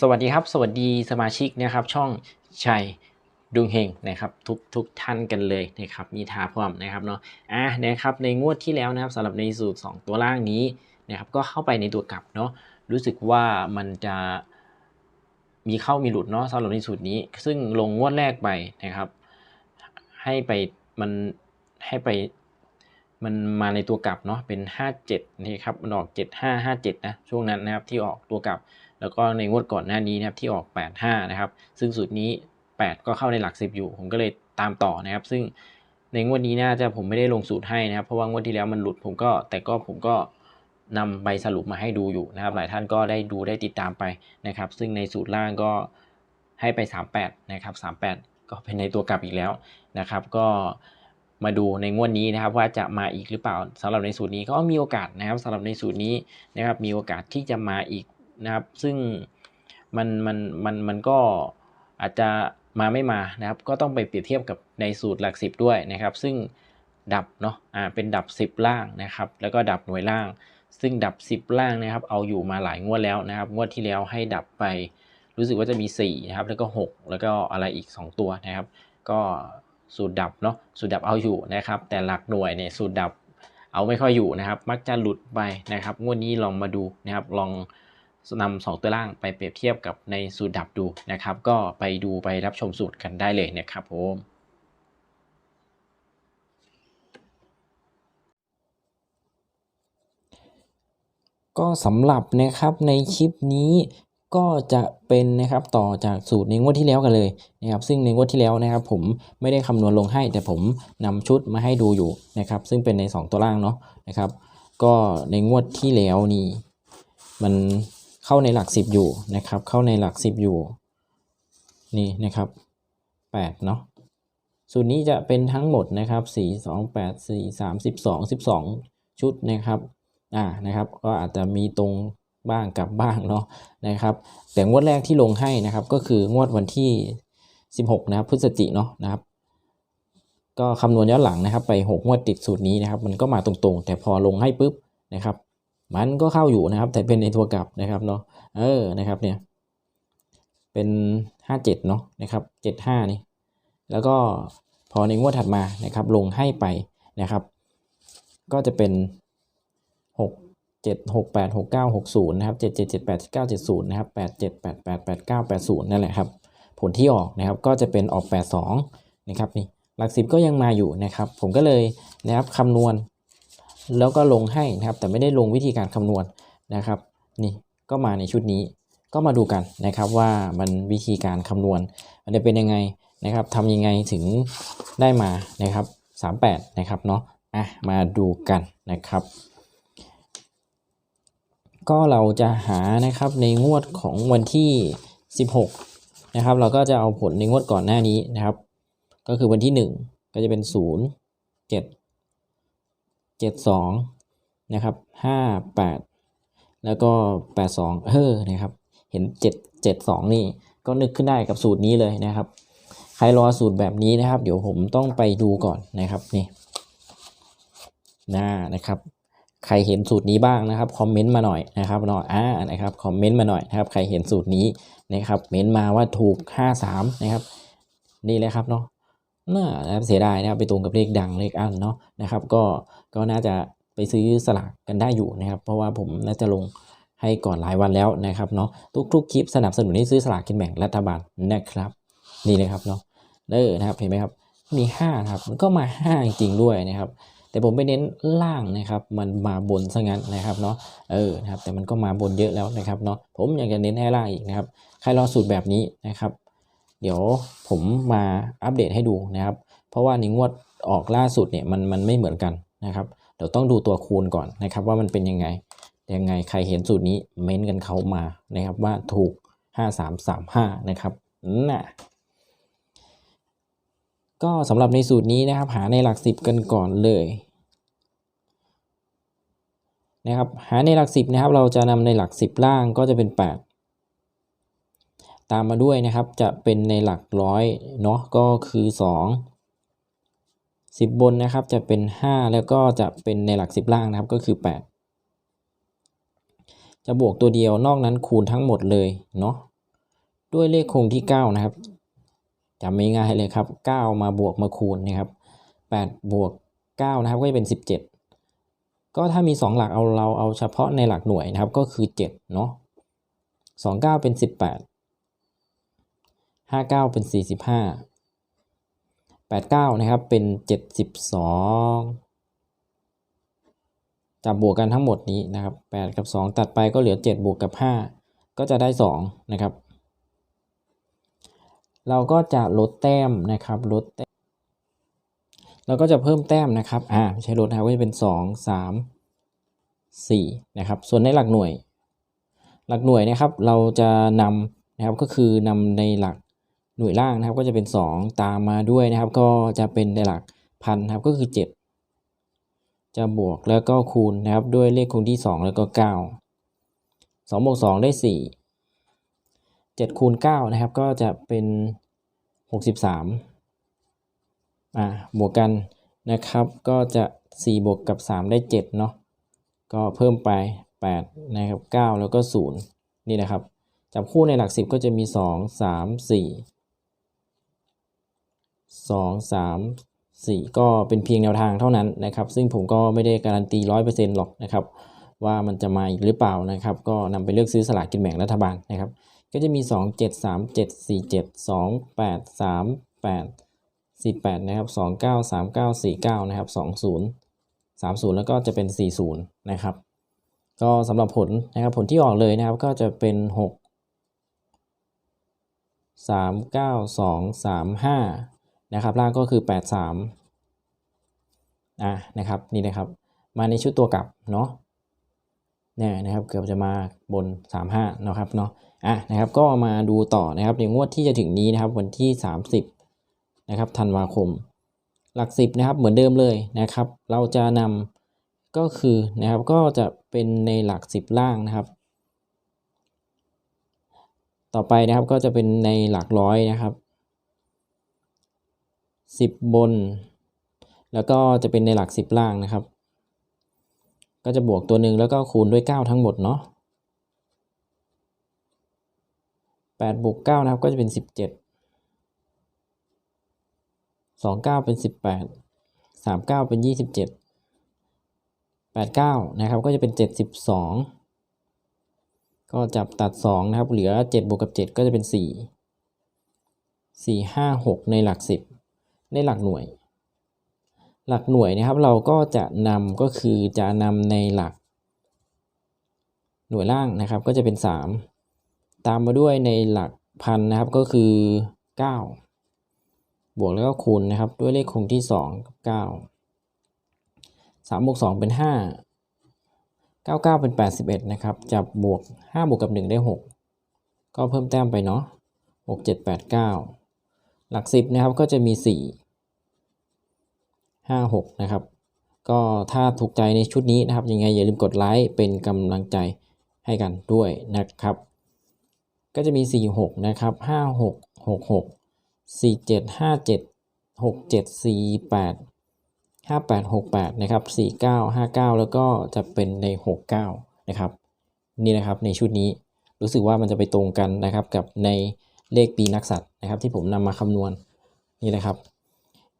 สวัสดีครับ สวัสดีสมาชิกนะครับ ช่องชัยดุงเฮงนะครับทุกทุกท่านกันเลยนะครับมีทาพร้อมนะครับเนาะอะนะครับในงวดที่แล้วนะครับสำหรับในสูตร 2 ตัวล่างนี้นะครับก็เข้าไปในตัวกลับเนาะรู้สึกว่ามันจะมีเข้ามีหลุดเนาะสำหรับในสูตรนี้ ซึ่งลงงวดแรกไปนะครับ ให้ไปมันให้ไปมันมาในตัวกลับเนาะเป็น 57 นี่ครับมันออก 7557 นะช่วงนั้นนะครับที่ออกตัวกลับ แล้วก็ในงวดก่อนหน้านี้นะครับที่ออก 85 นะครับ ซึ่งสูตรนี้ 8 ก็เข้าในหลัก 10 อยู่ ผมก็เลยตามต่อนะครับ ซึ่งในงวดนี้น่าจะผมไม่ได้ลงสูตรให้นะครับ เพราะว่างวดที่แล้วมันหลุดผมก็แต่ก็ผมก็นำใบสรุปมาให้ดูอยู่นะครับ หลายท่านก็ได้ดูได้ติดตามไปนะครับ ซึ่งในสูตรล่างก็ให้ไป 38 นะครับ 38 ก็เป็นในตัวกลับอีกแล้วนะครับ ก็มาดูในงวดนี้นะครับว่าจะมาอีกหรือเปล่าสำหรับในสูตรนี้ก็มีโอกาสนะครับสำหรับในสูตรนี้นะครับมีโอกาสที่จะมาอีก นะครับ ซึ่งมันมันมันมันก็อาจจะมาไม่มานะครับ ก็ต้องไปเปรียบเทียบกับในสูตรหลักสิบด้วยนะครับ ซึ่งดับเนาะอ่าเป็นดับ 10 ล่างนะครับ แล้วก็ดับหน่วยล่าง ซึ่งดับ 10 ล่างนะครับ เอาอยู่มาหลายงวดแล้วนะครับงวดที่แล้วให้ดับไปรู้สึกว่าจะมี4นะครับแล้วก็ 6 แล้วก็อะไรอีก 2 ตัวนะครับ ก็สูตรดับเนาะสูตรดับเอาอยู่นะครับ แต่หลักหน่วยเนี่ยสูตรดับเอาไม่ค่อยอยู่นะครับ มักจะหลุดไปนะครับงวดนี้ลองมาดูนะครับลอง นำสองตัวล่างไปเปรียบเทียบกับในสูตรดับดูนะครับ ก็ไปดูไปรับชมสูตรกันได้เลยนะครับผมก็สำหรับนะครับในคลิปนี้ก็จะเป็นนะครับต่อจากสูตรในงวดที่แล้วกันเลยนะครับซึ่งในงวดที่แล้วนะครับ ผมไม่ได้คำนวณลงให้ แต่ผมนำชุดมาให้ดูอยู่นะครับ ซึ่งเป็นใน 2 ตัวล่างเนาะนะครับ ก็ในงวดที่แล้วนี่มัน เข้าในหลัก 10 อยู่นะครับ เข้าในหลัก 10 อยู่ นี่นะครับ8เนาะสูตรนี้จะเป็นทั้งหมดนะครับ 4 2 8 4 3 12 12 ชุดนะครับอ่านะครับ ก็อาจจะมีตรงบ้างกับบ้างเนาะนะครับ แต่งวดแรกที่ลงให้นะครับ ก็คืองวดวันที่ 16 นะครับพฤศจิเนาะนะครับ ก็คำนวณย้อนหลังนะครับ ไป 6 งวดติดสูตรนี้นะครับ มันก็มาตรงๆ แต่พอลงให้ปุ๊บนะครับ มันก็เข้าอยู่นะครับ แต่เป็นในตัวกลับนะครับเนาะเออนะครับเนี่ยเป็น 57 เนาะนะครับ 75 นี่ แล้วก็พอในงวดถัดมานะครับ ลงให้ไปนะครับ ก็จะเป็นหกเจ็ดหกแปดหกเก้าหกศูนย์นะครับเจ็ดเจ็ดเจ็ดแปดเก้าเจ็ดศูนย์นะครับแปดเจ็ดแปดแปดแปดเก้าแปดศูนย์นั่นแหละครับ ผลที่ออกนะครับก็จะเป็นออกแปดสองนะครับนี่หลักสิบก็ยังมาอยู่นะครับ ผมก็เลยนะครับคำนวณ แล้วก็ลงให้นะครับ แต่ไม่ได้ลงวิธีการคำนวณนะครับ นี่ก็มาในชุดนี้ก็มาดูกันนะครับว่ามันวิธีการคำนวณ มันจะเป็นยังไงนะครับทำยังไงถึงได้มานะครับ 38 นะครับเนาะอะมาดูกันนะครับ ก็เราจะหานะครับในงวดของวันที่ 16 นะครับ เราก็จะเอาผลในงวดก่อนหน้านี้นะครับ ก็คือวันที่ 1 ก็จะเป็น 0 7 7 2 นะครับ 5 8 แล้วก็ 82 เออนะครับ เห็น 7 7 2 นี่ก็นึกขึ้นได้กับสูตรนี้เลยนะครับ ใครรอสูตรแบบนี้นะครับ เดี๋ยวผมต้องไปดูก่อนนะครับนี่นะนะครับใครเห็นสูตรนี้บ้างนะครับคอมเมนต์มาหน่อยนะครับหน่อยอ่านะครับคอมเมนต์มาหน่อยนะครับใครเห็นสูตรนี้นะครับเมนต์มาว่าถูก 53 นะครับ นี่เลยครับเนาะ น่านะครับเสียดายนะครับไปตรงกับเลขดังเลขอันเนาะนะครับก็ก็น่าจะไปซื้อสลากกันได้อยู่นะครับ เพราะว่าผมน่าจะลงให้ก่อนหลายวันแล้วนะครับเนาะทุกๆคลิปสนับสนุนให้ซื้อสลากกินแบ่งรัฐบาลนะครับนี่เลยครับเนาะเออนะครับเห็นไหมครับมี5นะครับมันก็มา5จริงด้วยนะครับ แต่ผมไปเน้นล่างนะครับมันมาบนซะงั้นนะครับเนาะเออนะครับแต่มันก็มาบนเยอะแล้วนะครับเนาะผมอยากจะเน้นให้ล่างอีกนะครับใครรอสูตรแบบนี้นะครับ เดี๋ยวผมมาอัปเดตให้ดูนะครับ เพราะว่าในงวดออกล่าสุดเนี่ยมันมันไม่เหมือนกันนะครับ เดี๋ยวต้องดูตัวคูณก่อนนะครับว่ามันเป็นยังไงยังไงใครเห็นสูตรนี้เม้นกันเขามานะครับว่าถูก 5335 นะครับน่ะก็สำหรับในสูตรนี้นะครับ หาในหลักสิบกันก่อนเลยนะครับหาในหลักสิบนะครับเราจะนำในหลักสิบล่างก็จะเป็น 8 ตามมาด้วยนะครับจะเป็นในหลักร้อยเนาะก็คือ 2 10 บนนะครับจะเป็น 5 แล้วก็จะเป็นในหลัก 10 ล่างนะครับก็คือ 8 จะบวกตัวเดียวนอกนั้นคูณทั้งหมดเลยเนาะด้วยเลขคงที่ 9 นะครับจำง่ายเลยครับ 9 มาบวกมาคูณนะครับ 8 บวก 9 นะครับก็จะเป็น 17 ก็ถ้ามี 2 หลักเอาเราเอาเฉพาะในหลักหน่วยนะครับก็คือ 7 เนาะ29 เป็น 18 59 เป็น 45 89 นะครับ เป็น 72จับบวกกันทั้งหมดนี้นะครับ 8 กับ 2 ตัดไปก็เหลือ 7 บวกกับ 5 ก็จะได้ 2 นะครับ เราก็จะลดแต้มนะครับ ลดแต้ม เราก็จะเพิ่มแต้มนะครับ อ่าไม่ใช่ลดนะครับก็จะเป็น 2 3 4 นะครับ ส่วนในหลักหน่วย หลักหน่วยนะครับ เราจะนำนะครับก็คือนำในหลัก น่วยล่างนะครับก็จะเป็น 2 ตามมาด้วยนะครับ ก็จะเป็นในหลักพันนะครับก็คือ 7 จะบวกแล้วก็คูณนะครับด้วยเลขคูณที่ 2 แล้วก็ 9 2บวก2ได้ 4 7คูณ9นะครับก็จะเป็น 63อ่าบวกกันนะครับก็จะ 4 บวกกับ 3 ได้ 7 เนาะก็เพิ่มไป 8 นะครับ 9 แล้วก็ 0 นี่นะครับจับคู่ในหลัก 10 ก็จะมี 2 3 4 2 3 4 ก็เป็นเพียงแนวทางเท่านั้นนะครับ ซึ่งผมก็ไม่ได้การันตี 100%หรอกนะครับ ว่ามันจะมาอีกหรือเปล่านะครับ ก็นำไปเลือกซื้อสลากกินแบ่งรัฐบาลนะครับ ก็จะมี 2 7 3 7 4 7 2 8 3 8 4 8 นะครับ 2 9 3 9 4 9 นะครับ 20 30 แล้วก็จะเป็น 40 นะครับ ก็สำหรับผลนะครับผลที่ออกเลยนะครับก็จะเป็น 6 3 9 2 3 5 นะครับล่างก็คือ 8 3อะนะครับนี่นะครับ มาในชุดตัวกลับเนาะเนี่ยนะครับเกือบจะมาบน 35นะครับเนาะอะนะครับก็มาดูต่อนะครับในงวดที่จะถึงนี้นะครับวันที่ 30นะครับธันวาคม หลักสิบนะครับเหมือนเดิมเลยนะครับ เราจะนำก็คือนะครับก็จะเป็นในหลักสิบล่างนะครับ ต่อไปนะครับก็จะเป็นในหลักร้อยนะครับ สิบบน แล้วก็จะเป็นในหลักสิบล่างนะครับ ก็จะบวกตัวหนึ่งแล้วก็คูณด้วย 9 ทั้งหมดเนาะ8บวก9นะครับก็จะเป็น 17 29 เป็น 18 39 เป็น 27 89 นะครับก็จะเป็น 72ก็จับตัด 2 นะครับ เหลือ 7 บวกกับ 7 ก็จะเป็น 4 4 5 6 ในหลัก 10 ในหลักหน่วย หลักหน่วยนะครับเราก็จะนำก็คือจะนำในหลัก หน่วยล่างนะครับก็จะเป็น 3 ตามมาด้วยในหลักพันนะครับก็คือ 9 บวกแล้วก็คูณนะครับด้วยเลขคงที่ 2 กับ 9 3บวก2เป็น 5 99 เป็น 81 นะครับจับบวก 5 บวกกับ 1 ได้ 6 ก็เพิ่มแต้มไปเนาะ6 7 8 9 หลัก 10 นะครับก็จะมี 4 5 6 นะครับ ก็ถ้าถูกใจในชุดนี้นะครับ ยังไงอย่าลืมกดไลค์เป็นกำลังใจให้กันด้วยนะครับ ก็จะมี 4 6 นะครับ 5 6 6 6 4 7 5 7 6 7 4 8 5 8 6 8 นะครับ 4 9 5 9 แล้วก็จะเป็นใน 6 9 นะครับ นี่นะครับในชุดนี้รู้สึกว่ามันจะไปตรงกันนะครับกับในเลขปีนักสัตว์นะครับ ที่ผมนำมาคำนวณนี่แหละครับ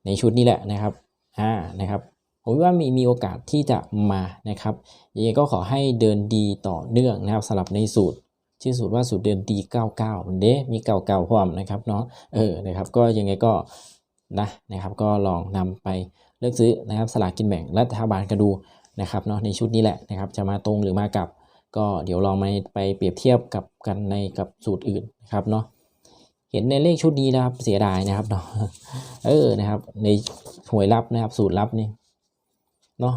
ในชุดนี้แหละนะครับ อ่านะครับผมว่ามีมีโอกาสที่จะมานะครับยังไงก็ขอให้เดินดีต่อเนื่องนะครับสำหรับในสูตรชื่อสูตรว่าสูตรเดินดี 99มันเด้มีเก่าๆพร้อมนะครับเนาะเออนะครับก็ยังไงก็นะนะครับก็ลองนำไปเลือกซื้อนะครับสลากกินแบ่งรัฐบาลกันดูนะครับเนาะในชุดนี้แหละนะครับจะมาตรงหรือมากับ ก็เดี๋ยวลองมาไปเปรียบเทียบกับกันในกับสูตรอื่นนะครับเนาะเห็นในเลขชุดนี้นะครับเสียดายนะครับเนาะเออนะครับใน หวยลับนะครับ สูตรลับนี่เนาะ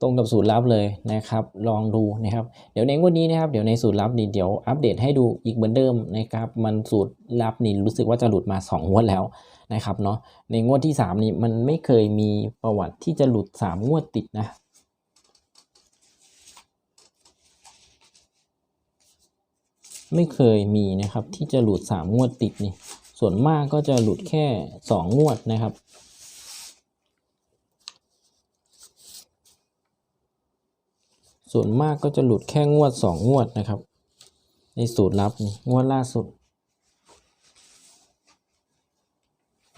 ตรงกับสูตรลับเลยนะครับ ลองดูนะครับ เดี๋ยวในงวดนี้นะครับ เดี๋ยวในสูตรลับนี่เดี๋ยวอัปเดตให้ดูอีกเหมือนเดิมนะครับ มันสูตรลับนี่รู้สึกว่าจะหลุดมา2งวดแล้วนะครับเนาะ ในงวดที่3นี่มันไม่เคยมีประวัติที่จะหลุด3งวดติดนะไม่เคยมีนะครับที่จะหลุด3งวดติดนี่ ส่วนมากก็จะหลุดแค่ 2 งวดนะครับ ส่วนมากก็จะหลุดแค่งวด 2 งวดนะครับ ในสูตรลับงวดล่าสุด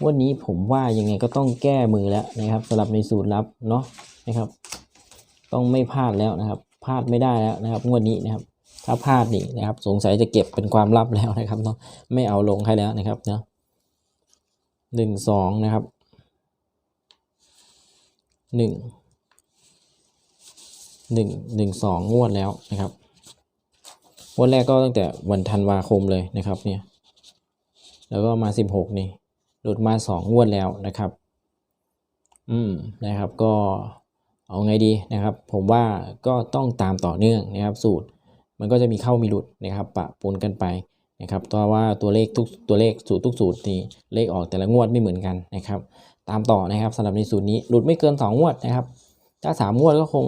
วันนี้ผมว่ายังไงก็ต้องแก้มือแล้วนะครับสำหรับในสูตรลับเนาะนะครับ ต้องไม่พลาดแล้วนะครับพลาดไม่ได้แล้วนะครับ งวดนี้นะครับ ถ้าพลาดนี่นะครับ สงสัยจะเก็บเป็นความลับแล้วนะครับเนาะไม่เอาลงให้แล้วนะครับเนาะหนึ่งสองนะครับหนึ่ง หนึ่งหนึ่งสองงวดแล้วนะครับงวดแรกก็ตั้งแต่วันธันวาคมเลยนะครับเนี่ยแล้วก็มาสิบหกนี่หลุดมาสองงวดแล้วนะครับ อืมนะครับก็เอาไงดีนะครับ ผมว่าก็ต้องตามต่อเนื่องนะครับ สูตรมันก็จะมีเข้ามีหลุดนะครับ ปะปนกันไปนะครับตัวว่าตัวเลขทุกตัวเลขสูตรทุกสูตรนี่เลขออกแต่ละงวดไม่เหมือนกันนะครับ ตามต่อนะครับสำหรับในสูตรนี้หลุดไม่เกินสองงวดนะครับ ถ้าสามงวดก็คง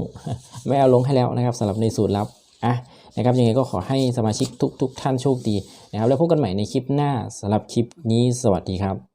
ไม่เอาลงให้แล้วนะครับสำหรับในสูตรลับอะนะครับยังไงก็ขอให้สมาชิกทุกทุกท่านโชคดีนะครับ แล้วพบกันใหม่ในคลิปหน้าสำหรับคลิปนี้สวัสดีครับ